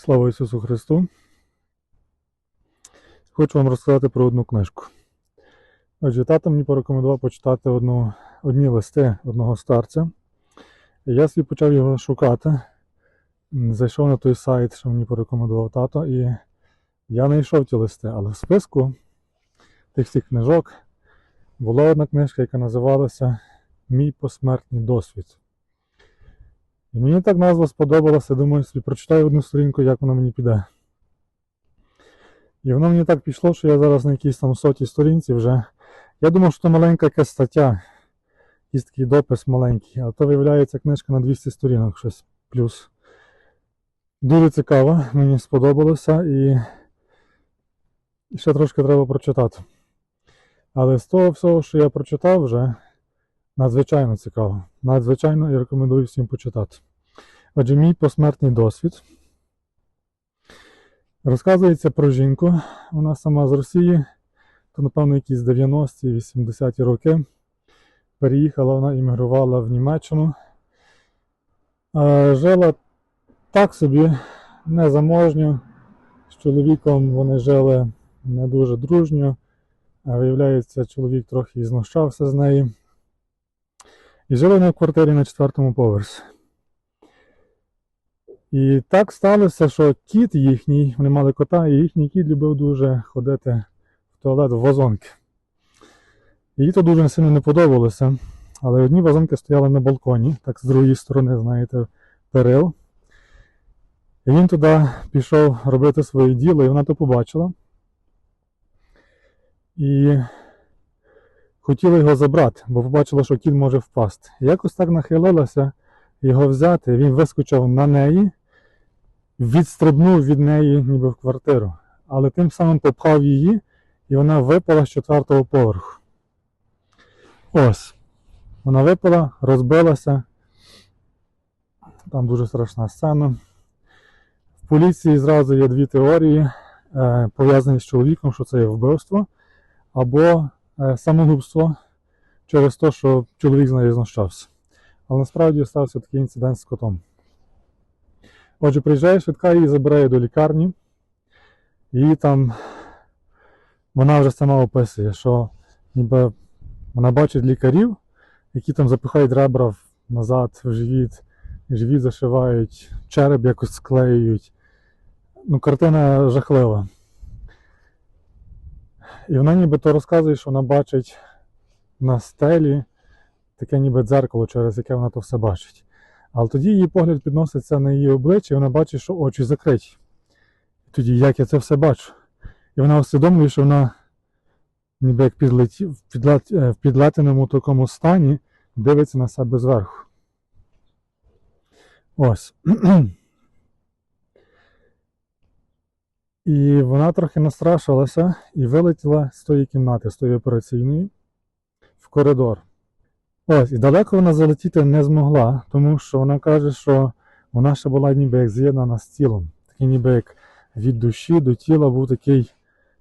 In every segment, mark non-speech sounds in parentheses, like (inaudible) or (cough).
Слава Ісусу Христу! Хочу вам розказати про одну книжку. Отже, тато мені порекомендував почитати одну, одні листи одного старця. Я собі почав його шукати. Зайшов на той сайт, що мені порекомендував тато, і я знайшов ті листи, але в списку тих всіх книжок була одна книжка, яка називалася Мій посмертний досвід. І мені так назва сподобалася, думаю, собі прочитаю одну сторінку, як воно мені піде. І воно мені так пішло, що я зараз на якійсь там сотій сторінці вже. Я думав, що це маленька якась стаття, якийсь такий допис маленький, а то виявляється книжка на 200 сторінок щось плюс. Дуже цікаво, мені сподобалося і ще трошки треба прочитати. Але з того всього, що я прочитав вже, надзвичайно цікаво. Надзвичайно і рекомендую всім почитати. Отже, мій посмертний досвід. Розказується про жінку. Вона сама з Росії, то, напевно, якісь 90-ті, 80-ті роки. Переїхала, вона іммігрувала в Німеччину. Жила так собі, незаможньо. З чоловіком вони жили не дуже дружньо. Виявляється, чоловік трохи знущався з неї. І жили вони в квартирі на четвертому поверсі. І так сталося, що кіт їхній, вони мали кота, і їхній кіт любив дуже ходити в туалет в вазонки. Їй то дуже сильно не подобалося. Але одні вазонки стояли на балконі, так з другої сторони, знаєте, перил. І він туди пішов робити своє діло, і вона то побачила. І хотіла його забрати, бо побачила, що кіт може впасти. Якось так нахилилася його взяти, він вискочив на неї, відстрибнув від неї ніби в квартиру, але тим самим попхав її, і вона випала з четвертого поверху. Ось. Вона випала, розбилася. Там дуже страшна сцена. В поліції зразу є дві теорії, е, пов'язані з чоловіком, що це є вбивство, або самогубство через те, що чоловік з нею знущався. Але насправді стався такий інцидент з котом. Отже, приїжджає швидка, її забирає до лікарні, і там вона вже сама описує, що ніби вона бачить лікарів, які там запихають ребра назад в живіт, живіт зашивають, череп якось склеюють. Ну, картина жахлива. І вона нібито розказує, що вона бачить на стелі таке ніби дзеркало, через яке вона то все бачить. Але тоді її погляд підноситься на її обличчя, і вона бачить, що очі закриті. І тоді як я це все бачу? І вона усвідомлює, що вона ніби як підлеті, в, підлет, е, в підлетеному такому стані дивиться на себе зверху. Ось. (clears throat) І вона трохи настрашилася і вилетіла з тої кімнати, з тої операційної, в коридор. Ось, і далеко вона залетіти не змогла, тому що вона каже, що вона ще була ніби як з'єднана з тілом. Такий ніби як від душі до тіла був такий,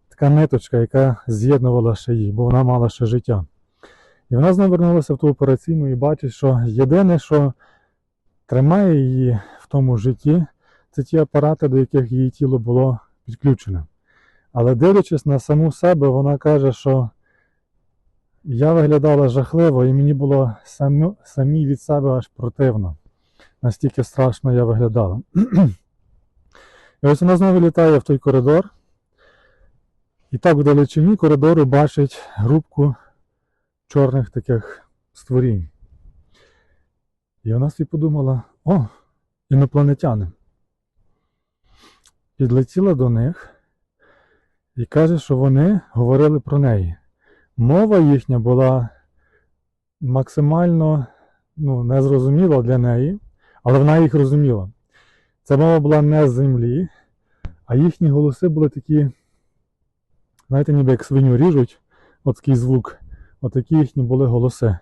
така ниточка, яка з'єднувала ще її, бо вона мала ще життя. І вона знову вернулася в ту операційну і бачить, що єдине, що тримає її в тому житті, це ті апарати, до яких її тіло було підключене. Але дивлячись на саму себе, вона каже, що я виглядала жахливо, і мені було самі, самі від себе аж противно. Настільки страшно я виглядала. І ось вона знову літає в той коридор. І так в далечині коридору бачить групку чорних таких створінь. І вона собі подумала: о, інопланетяни. Підлетіла до них і каже, що вони говорили про неї. Мова їхня була максимально ну, незрозуміла для неї, але вона їх розуміла. Ця мова була не з землі, а їхні голоси були такі, знаєте, ніби як свиню ріжуть, от такий звук, от їхні були голоси.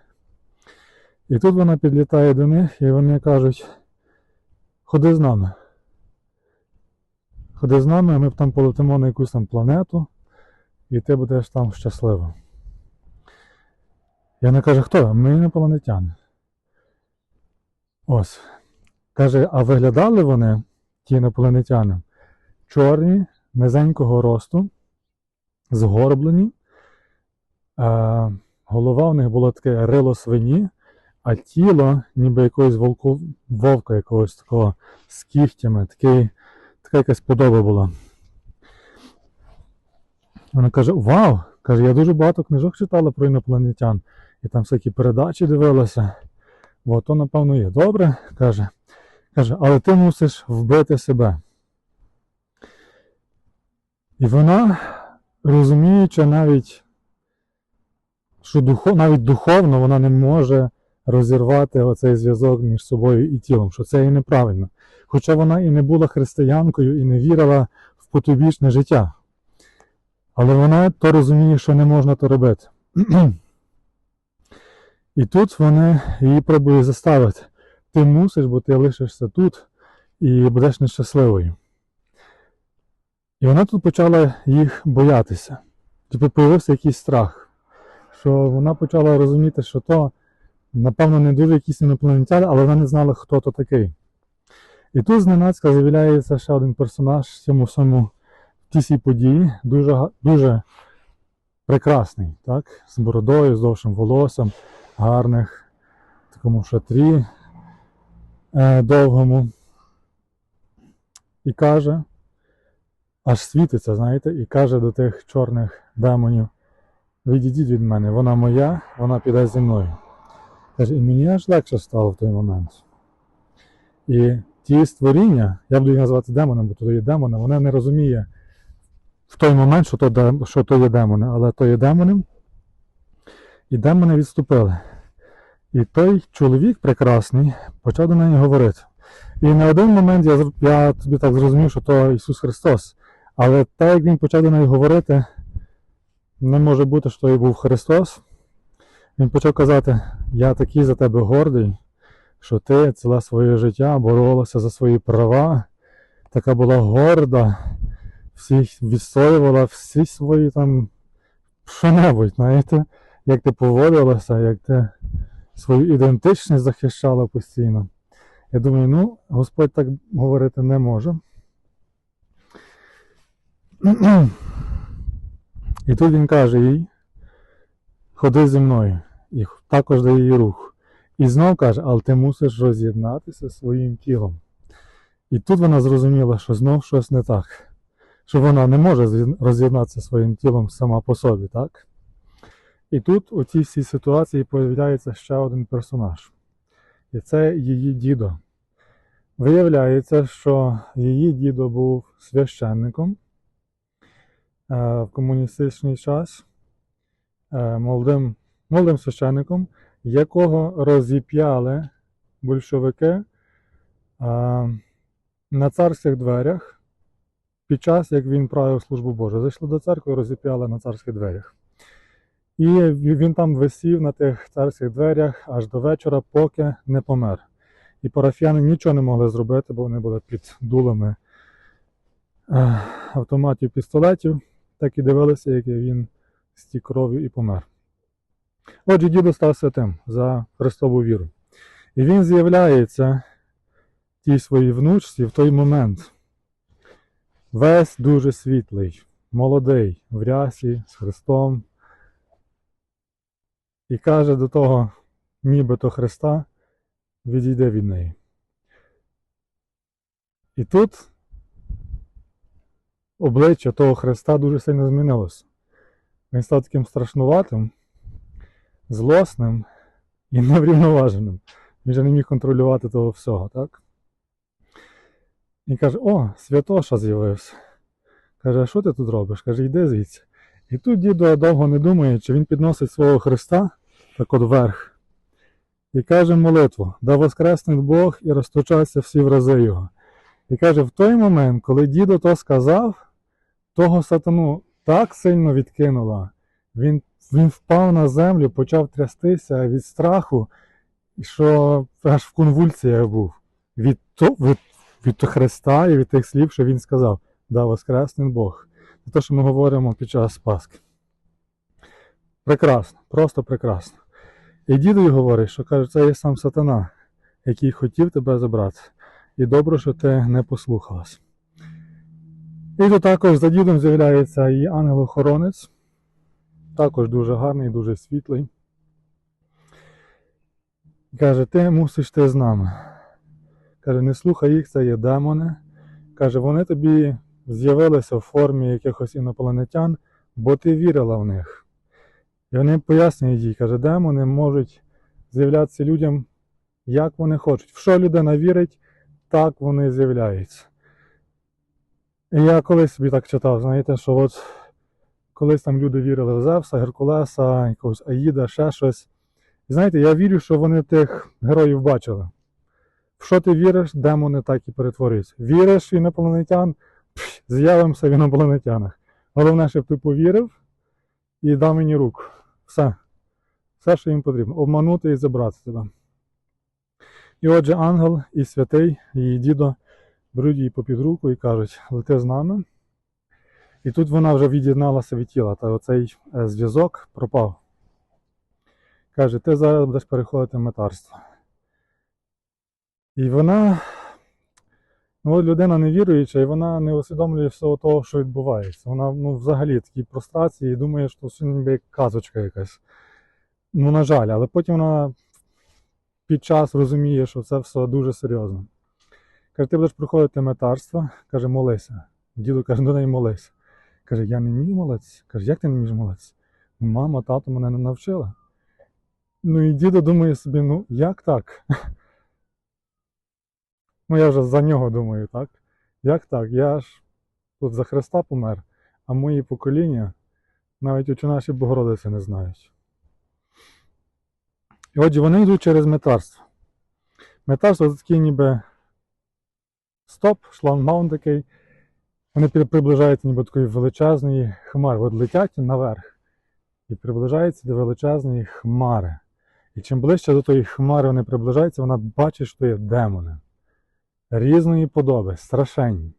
І тут вона підлітає до них, і вони кажуть: ходи з нами. Ходи з нами, а ми там полетимо на якусь там планету, і ти будеш там щаслива. І вона каже, хто? Ми інопланетяни. Ось. Каже, а виглядали вони ті інопланетяни. Чорні, низенького росту, згорблені. Е, голова у них була таке рило свині, а тіло, ніби якогось волку, вовка якогось такого з кігтями, такий, така якась подоба була. Вона каже: Вау! Каже, я дуже багато книжок читала про інопланетян, і там всякі передачі дивилася. Бо то, напевно, є добре, каже. Каже, але ти мусиш вбити себе. І вона, розуміючи навіть, що духов, навіть духовно вона не може розірвати оцей зв'язок між собою і тілом, що це і неправильно. Хоча вона і не була християнкою, і не вірила в потобічне життя. Але вона то розуміє, що не можна то робити. І тут вони її пробують заставити. Ти мусиш, бо ти лишишся тут і будеш нещасливою. І вона тут почала їх боятися. Тобто появився якийсь страх, що вона почала розуміти, що то, напевно, не дуже якийсь інопланетян, але вона не знала, хто то такий. І тут зненацька з'являється ще один персонаж в цьому в тій події, дуже, дуже прекрасний, так? з бородою, з довшим волоссям, гарних, такому шатрі е, довгому. І каже, аж світиться, знаєте, і каже до тих чорних демонів: відійдіть від мене, вона моя, вона піде зі мною. І мені аж легше стало в той момент. І ті створіння, я буду їх називати демоном, бо то є демони, вона не розуміє в той момент, що то, що то є демони, але то є демони. І демони відступили. І той чоловік прекрасний почав до неї говорити. І на один момент я, я тобі так зрозумів, що то Ісус Христос. Але так як він почав до неї говорити, не може бути, що і був Христос. Він почав казати: Я такий за тебе гордий, що ти ціле своє життя боролася за свої права, така була горда, всіх відстоювала всі свої там що-небудь, знаєте, як ти поводилася, як ти свою ідентичність захищала постійно. Я думаю, ну, Господь так говорити не може. (clears throat) І тут він каже їй: ходи зі мною. І також дає рух. І знов каже, але ти мусиш роз'єднатися своїм тілом. І тут вона зрозуміла, що знов щось не так. Що вона не може роз'єднатися своїм тілом сама по собі, так? І тут у цій всій ситуації появляється ще один персонаж. І це її дідо. Виявляється, що її дідо був священником е, в комуністичний час, е, молодим, молодим священником, якого розіп'яли большевики е, на царських дверях під час, як він правив службу Божу. Зайшли до церкви розіп'яли на царських дверях. І він там висів на тих царських дверях аж до вечора, поки не помер. І парафіяни нічого не могли зробити, бо вони були під дулами автоматів пістолетів, так і дивилися, як він стік кров'ю і помер. Отже, дідо став святим за Христову віру. І він з'являється тій своїй внучці в той момент. Весь дуже світлий, молодий, в рясі з Христом. І каже до того, нібито Христа, відійде від неї. І тут обличчя того Христа дуже сильно змінилося. Він став таким страшнуватим, злосним і (laughs) неврівноваженим. Він вже не міг контролювати того всього, так? І каже: О, святоша з'явився. Каже, а що ти тут робиш? Каже, йди звідси. І тут дідо довго не думає, чи він підносить свого Христа так от вверх. І каже молитву, да воскресне Бог і розточаться всі врази його. І каже, в той момент, коли дідо то сказав, того сатану так сильно відкинула, він, він впав на землю, почав трястися від страху, що аж в конвульсіях був. Від, то, від, від Христа і від тих слів, що він сказав, да воскресне Бог. Це те, що ми говоримо під час Пасхи. Прекрасно, просто прекрасно. І дідо й говорить, що каже, це є сам сатана, який хотів тебе забрати. і добре, що ти не послухалась. І тут також за дідом з'являється і ангел-охоронець, також дуже гарний, дуже світлий. Каже, ти мусиш йти з нами. Каже, не слухай їх, це є демони. Каже, вони тобі з'явилися в формі якихось інопланетян, бо ти вірила в них. І вони пояснюють їй, каже, демони можуть з'являтися людям, як вони хочуть. В що людина вірить, так вони з'являються. І я колись собі так читав, знаєте, що от колись там люди вірили в Зевса, Геркулеса, якогось Аїда, ще щось. І знаєте, я вірю, що вони тих героїв бачили. В що ти віриш, демони так і перетворюються. Віриш в інопланетян, з'явимося в інопланетянах. Головне, щоб ти повірив і дав мені руку. Все. Все, що їм потрібно. Обманути і забрати тебе. І отже, ангел і святий, її дідо беруть її попід руку і кажуть, лети з нами. І тут вона вже від'єдналася від тіла, та оцей е, зв'язок пропав. Каже, ти зараз будеш переходити в метарство. І вона, ну, людина невіруюча, і вона не усвідомлює всього того, що відбувається. Вона ну, взагалі такій прострації і думає, що це ніби казочка якась. Ну, на жаль, але потім вона під час розуміє, що це все дуже серйозно. Каже, ти будеш проходити метарство, каже, молися. Діду каже, до неї молись. Каже, я не вмію молитися. Каже, як ти не молитися? «Ну, Мама, тато мене не навчила. Ну і дідо думає собі, ну як так? (laughs) Ну я вже за нього думаю, так? Як так? Я ж тут за Христа помер, а мої покоління навіть очі наші Богородиці не знають. І отже, вони йдуть через метарство. Метарство це такий ніби стоп, шлагбаум такий. Вони приближаються ніби такої величезної хмари. От летять наверх і приближаються до величезної хмари. І чим ближче до тої хмари вони приближаються, вона бачить, що є демони різної подоби, страшенні.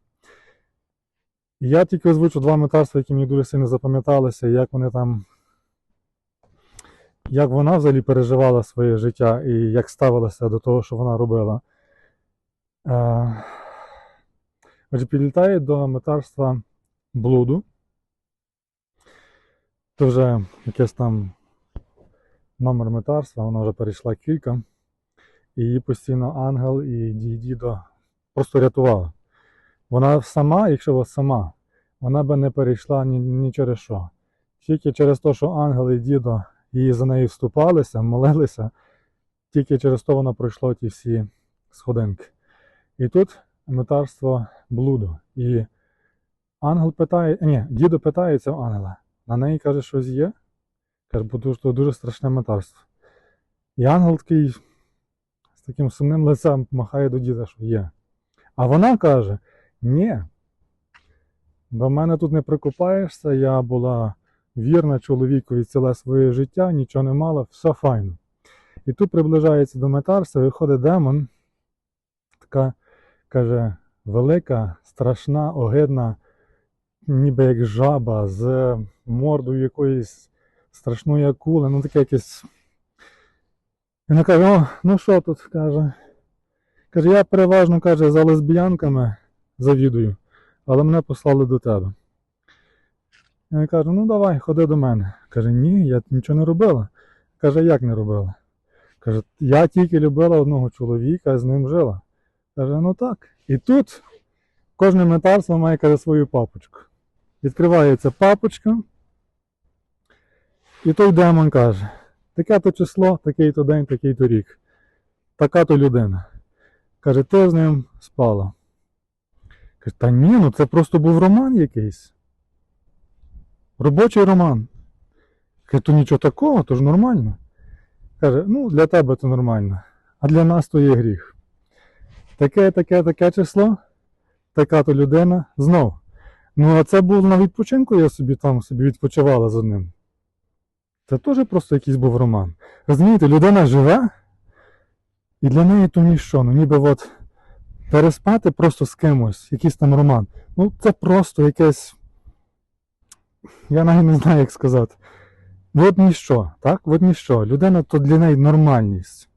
Я тільки озвучу два метарства, які мені дуже сильно запам'яталися, як вони там. Як вона взагалі переживала своє життя і як ставилася до того, що вона робила. Отже, підлітає до метарства блуду. Це вже якесь там номер метарства, вона вже перейшла кілька. І її постійно ангел і дідо просто рятували. Вона сама, якщо вона сама, вона би не перейшла ні, ні через що. Тільки через те, що ангел і дідо її за нею вступалися, молилися, тільки через то вона пройшла ті всі сходинки. І тут метарство блуду. І ангел питає, ні, дідо питається у ангела. На неї каже, щось є. Каже, бо то дуже страшне метарство. І ангел такий з таким сумним лицем махає до діда, що є. А вона каже: ні, до мене тут не прикопаєшся, я була вірна чоловікові ціле своє життя, нічого не мала, все файно. І тут приближається до метарства, виходить демон, така, каже, велика, страшна, огидна, ніби як жаба з мордою якоїсь страшної акули, ну таке якесь. Вона каже, о, ну що тут, каже. Каже, я переважно каже, за лесбіянками завідую, але мене послали до тебе. Я кажу, ну давай, ходи до мене. Каже, ні, я нічого не робила. Каже, як не робила? Каже, я тільки любила одного чоловіка, з ним жила. Каже, ну так. І тут кожне метарство має каже, свою папочку. Відкривається папочка, і той демон каже, таке то число, такий то день, такий то рік. Така то людина. Каже, ти з ним спала. Каже, та ні, ну це просто був роман якийсь. Робочий роман. Каже, то нічого такого, то ж нормально. Каже, ну для тебе це нормально, а для нас то є гріх. Таке, таке, таке число, така то людина знов. Ну, а це був на відпочинку, я собі там собі відпочивала з одним. Це теж просто якийсь був роман. Розумієте, людина живе, і для неї то ніщо. Ну, ніби от переспати просто з кимось, якийсь там роман. Ну, це просто якесь. Я навіть не знаю, як сказати. От ніщо, так? От ніщо. Людина то для неї нормальність.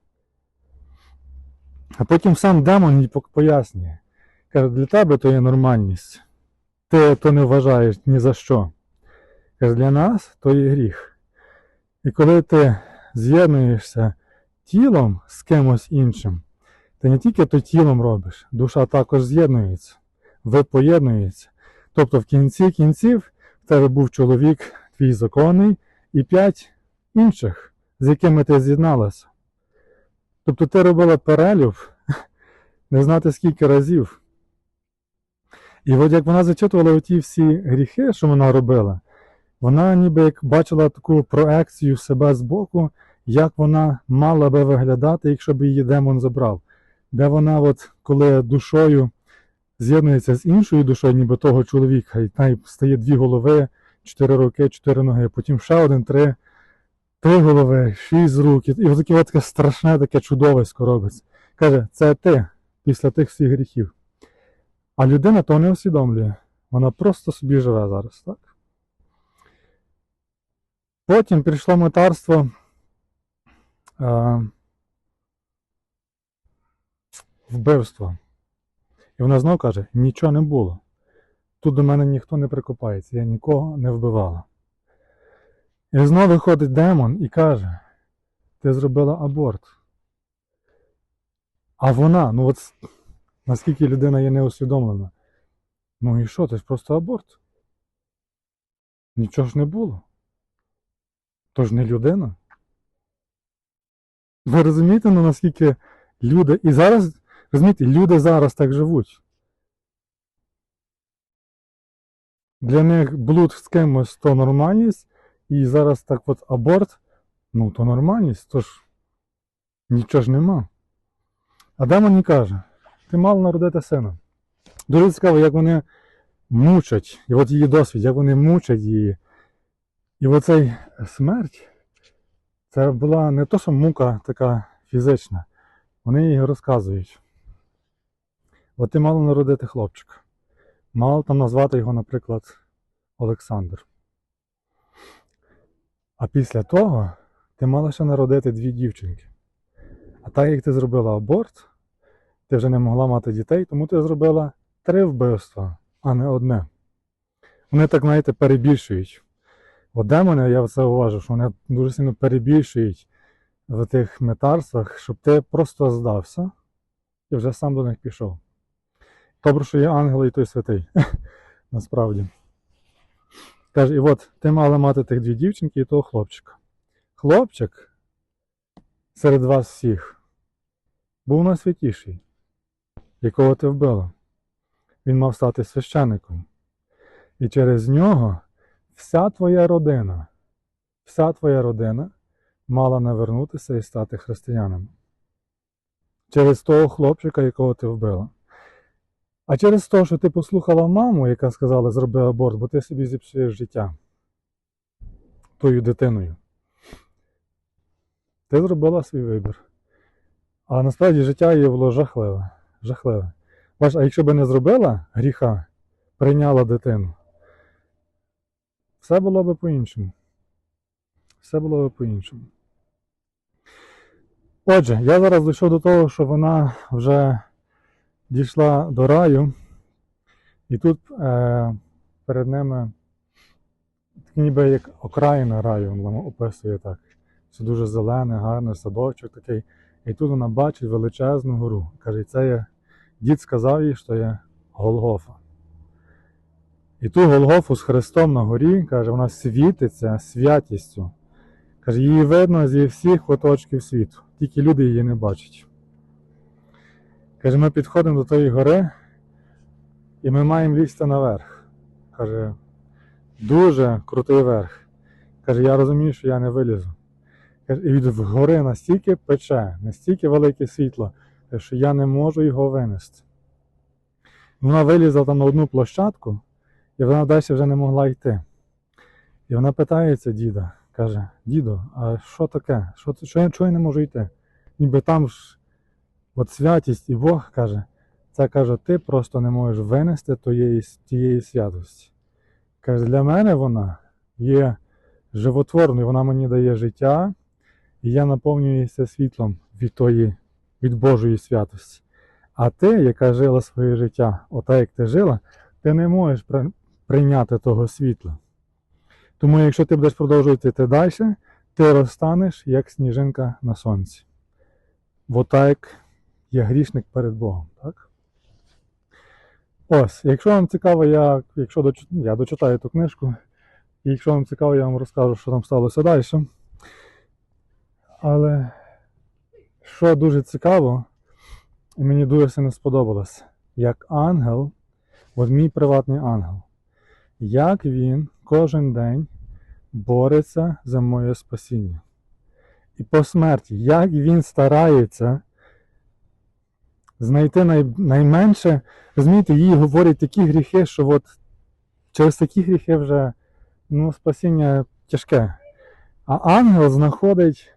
А потім сам демон пок- пояснює. Каже, для тебе то є нормальність. Ти то не вважаєш ні за що. Каже, для нас то є гріх. І коли ти з'єднуєшся тілом з кимось іншим, ти не тільки то тілом робиш, душа також з'єднується, ви поєднуєтеся. Тобто в кінці кінців в тебе був чоловік, твій законний, і п'ять інших, з якими ти з'єдналася. Тобто ти робила перелюб (laughs) не знати скільки разів. І от як вона зачитувала оті всі гріхи, що вона робила, вона ніби як бачила таку проекцію себе збоку, як вона мала би виглядати, якщо б її демон забрав. Де вона, от, коли душою з'єднується з іншою душою, ніби того чоловіка, і стає дві голови, чотири руки, чотири ноги, потім ще один, три, три голови, шість рук. І і таке, таке страшне, таке чудовисько робиться. Каже, це ти після тих всіх гріхів. А людина того не усвідомлює. Вона просто собі живе зараз, так? Потім прийшло метарство е, вбивства. І вона знов каже: нічого не було. Тут до мене ніхто не прикопається, я нікого не вбивала. І знову виходить демон і каже: Ти зробила аборт. А вона, ну от наскільки людина є неусвідомлена. Ну і що, це ж просто аборт? Нічого ж не було. То ж не людина. Ви розумієте, ну наскільки люди. І зараз, розумієте, люди зараз так живуть. Для них блуд з кимось то нормальність, і зараз так от аборт, ну то нормальність, то ж нічого ж нема. А демон каже, ти мав народити сина. Дуже цікаво, як вони мучать, і от її досвід, як вони мучать її. І оцей смерть, це була не то, що мука така фізична. Вони їй розказують. От ти мала народити хлопчика. Мала там назвати його, наприклад, Олександр. А після того ти мала ще народити дві дівчинки. А так як ти зробила аборт, ти вже не могла мати дітей, тому ти зробила три вбивства, а не одне. Вони так, знаєте, перебільшують. От демони, я це уважу, що вони дуже сильно перебільшують в тих метарствах, щоб ти просто здався і вже сам до них пішов. Добре, що є ангел і той святий. (laughs) Насправді. Каже, і от ти мала мати тих дві дівчинки і того хлопчика. Хлопчик серед вас всіх був найсвятіший, якого ти вбила. Він мав стати священником. І через нього вся твоя родина, вся твоя родина мала навернутися і стати християнами. Через того хлопчика, якого ти вбила. А через те, що ти послухала маму, яка сказала, зроби аборт, бо ти собі зіпсуєш життя тою дитиною. Ти зробила свій вибір. А насправді життя її було жахливе. жахливе. Бач, а якщо б не зробила гріха, прийняла дитину, все було б по-іншому. Все було б по-іншому. Отже, я зараз дійшов до того, що вона вже дійшла до раю, і тут е, перед ними ніби як окраїна раю, вона описує так. Це дуже зелене, гарний садочок такий. І тут вона бачить величезну гору. Каже, це є, дід сказав їй, що є Голгофа. І ту Голгофу з Христом на горі, каже, вона світиться святістю. Каже, її видно зі всіх куточків світу, тільки люди її не бачать. Каже, ми підходимо до тої гори, і ми маємо лізти наверх. Каже, дуже крутий верх. Каже, я розумію, що я не вилізу. Каже, і від гори настільки пече, настільки велике світло, що я не можу його винести. Вона вилізла там на одну площадку, і вона далі вже не могла йти. І вона питається діда, каже, діду, а що таке? Що, що, чого я не можу йти? Ніби там ж от святість і Бог каже, це каже, ти просто не можеш винести тієї, тієї святості. Каже, для мене вона є животворною, вона мені дає життя, і я наповнююся світлом від тої від Божої святості. А ти, яка жила своє життя, ота як ти жила, ти не можеш прийняти того світла. Тому якщо ти будеш продовжувати йти далі, ти розстанеш як сніжинка на сонці. Отак є грішник перед Богом. Так? Ось, якщо вам цікаво, я, якщо доч... я дочитаю ту книжку, і якщо вам цікаво, я вам розкажу, що там сталося далі. Але що дуже цікаво, і мені дуже сильно сподобалось, як ангел, от мій приватний ангел, як він кожен день бореться за моє спасіння. І по смерті, як він старається знайти най, найменше, розумієте, їй говорять такі гріхи, що от через такі гріхи вже ну, спасіння тяжке. А ангел знаходить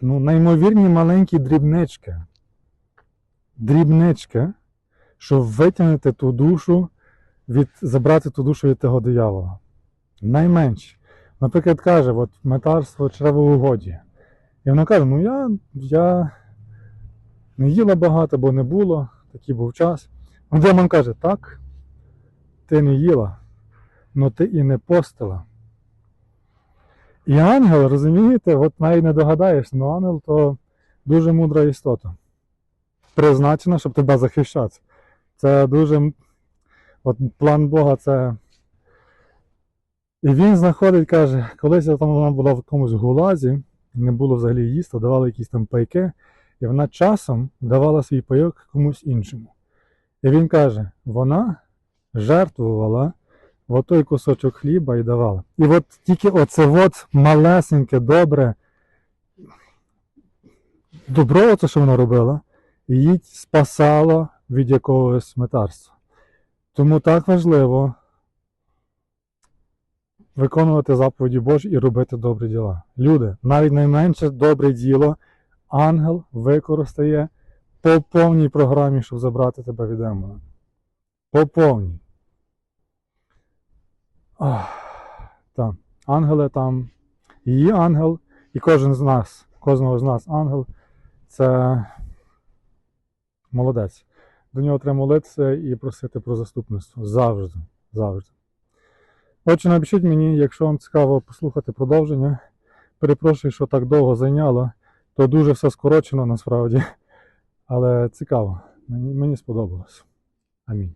ну, неймовірні маленькі дрібнички. Дрібнички, щоб витягнути ту душу, від, забрати ту душу від того диявола. Найменше. Наприклад, каже, от метарство чревоугодія. І вона каже: ну я, я не їла багато, бо не було, такий був час. Демон каже, так, ти не їла, але ти і не постила. І ангел, розумієте, от навіть не догадаєш, але ангел то дуже мудра істота. Призначена, щоб тебе захищати. Це дуже. От план Бога це. І він знаходить, каже, колись я там вона була в якомусь гулазі, не було взагалі їсти, давали якісь там пайки, і вона часом давала свій пайок комусь іншому. І він каже, вона жертвувала в той кусочок хліба і давала. І от тільки оце от малесеньке, добре, добро, це, що вона робила, її спасало від якогось метарства. Тому так важливо виконувати заповіді Божі і робити добрі діла. Люди, навіть найменше добре діло ангел використає по повній програмі, щоб забрати тебе від демона. По повній. Так. Ангели там, її ангел, і кожен з нас, кожного з нас ангел, це молодець. До нього треба молитися і просити про заступництво. Завжди. Завжди. Отже, напишіть мені, якщо вам цікаво послухати продовження. Перепрошую, що так довго зайняло, то дуже все скорочено насправді. Але цікаво. Мені, сподобалось. Амінь.